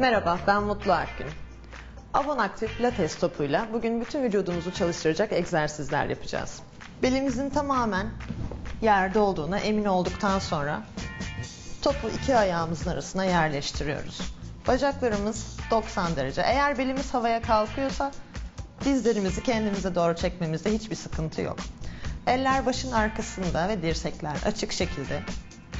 Merhaba, ben Mutlu Akgün. Avon Aktif Pilates topuyla bugün bütün vücudumuzu çalıştıracak egzersizler yapacağız. Belimizin tamamen yerde olduğuna emin olduktan sonra topu iki ayağımızın arasına yerleştiriyoruz. Bacaklarımız 90 derece. Eğer belimiz havaya kalkıyorsa dizlerimizi kendimize doğru çekmemizde hiçbir sıkıntı yok. Eller başın arkasında ve dirsekler açık şekilde.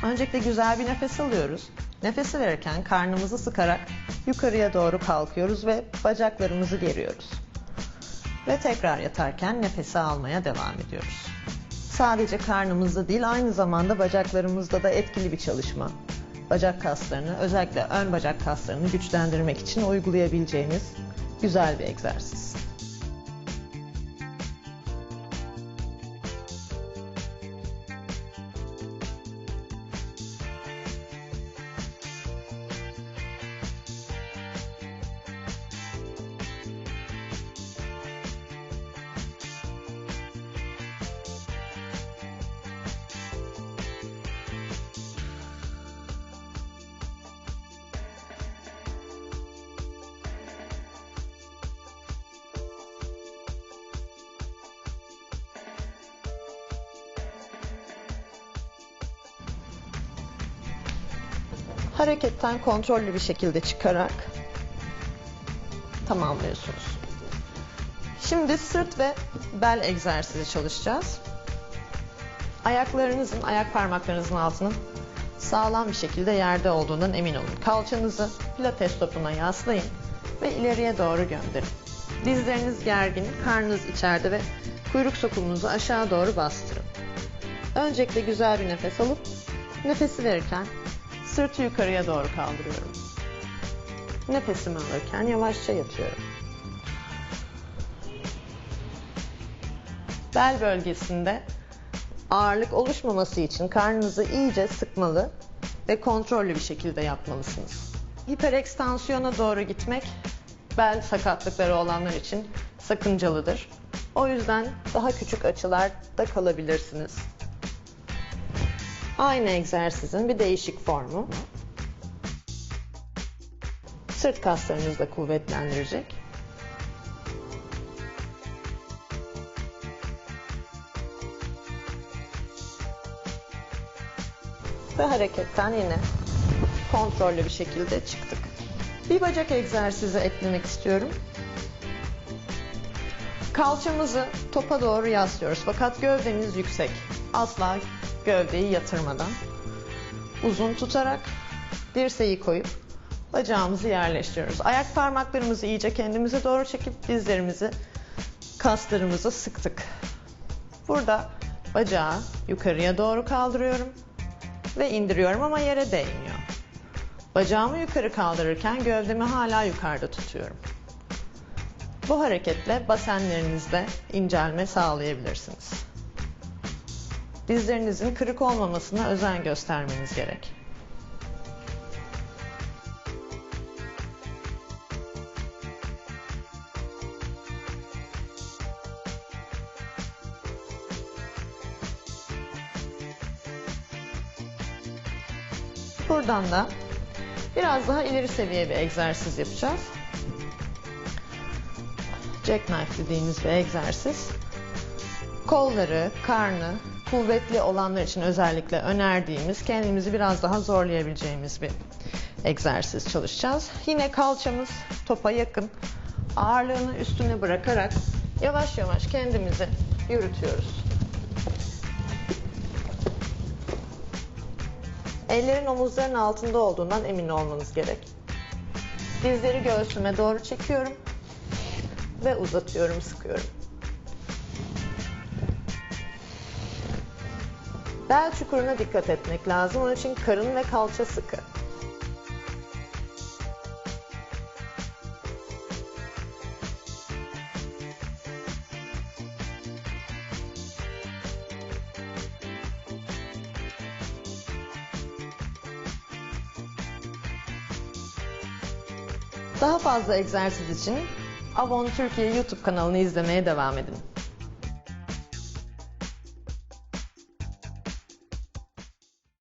Öncelikle güzel bir nefes alıyoruz. Nefesi verirken karnımızı sıkarak yukarıya doğru kalkıyoruz ve bacaklarımızı geriyoruz. Ve tekrar yatarken nefesi almaya devam ediyoruz. Sadece karnımızda değil aynı zamanda bacaklarımızda da etkili bir çalışma. Bacak kaslarını özellikle ön bacak kaslarını güçlendirmek için uygulayabileceğiniz güzel bir egzersiz. Hareketten kontrollü bir şekilde çıkarak tamamlıyorsunuz. Şimdi sırt ve bel egzersizi çalışacağız. Ayaklarınızın, ayak parmaklarınızın altının sağlam bir şekilde yerde olduğundan emin olun. Kalçanızı pilates topuna yaslayın ve ileriye doğru gönderin. Dizleriniz gergin, karnınız içeride ve kuyruk sokumunuzu aşağı doğru bastırın. Öncelikle güzel bir nefes alıp nefesi verirken Sırtı yukarıya doğru kaldırıyorum. Nefesimi alırken yavaşça yatıyorum. Bel bölgesinde ağırlık oluşmaması için karnınızı iyice sıkmalı ve kontrollü bir şekilde yapmalısınız. Hiperekstansiyona doğru gitmek bel sakatlıkları olanlar için sakıncalıdır. O yüzden daha küçük açılarda kalabilirsiniz. Aynı egzersizin bir değişik formu. Sırt kaslarınızı da kuvvetlendirecek. Ve hareketten yine kontrollü bir şekilde çıktık. Bir bacak egzersizi eklemek istiyorum. Kalçamızı topa doğru yaslıyoruz fakat gövdemiz yüksek. Asla gövdeyi yatırmadan uzun tutarak dirseği koyup bacağımızı yerleştiriyoruz. Ayak parmaklarımızı iyice kendimize doğru çekip dizlerimizi, kaslarımızı sıktık. Burada bacağı yukarıya doğru kaldırıyorum ve indiriyorum ama yere değmiyor. Bacağımı yukarı kaldırırken gövdemi hala yukarıda tutuyorum. Bu hareketle basenlerinizde incelme sağlayabilirsiniz. Dizlerinizin kırık olmamasına özen göstermeniz gerek. Buradan da biraz daha ileri seviye bir egzersiz yapacağız. Jackknife dediğimiz bir egzersiz. Kolları, karnı, kuvvetli olanlar için özellikle önerdiğimiz, kendimizi biraz daha zorlayabileceğimiz bir egzersiz çalışacağız. Yine kalçamız topa yakın. Ağırlığını üstüne bırakarak yavaş yavaş kendimizi yürütüyoruz. Ellerin omuzların altında olduğundan emin olmanız gerek. Dizleri göğsüme doğru çekiyorum ve uzatıyorum, sıkıyorum. Bel çukuruna dikkat etmek lazım. Onun için karın ve kalça sıkı. Daha fazla egzersiz için Avon Türkiye YouTube kanalını izlemeye devam edin.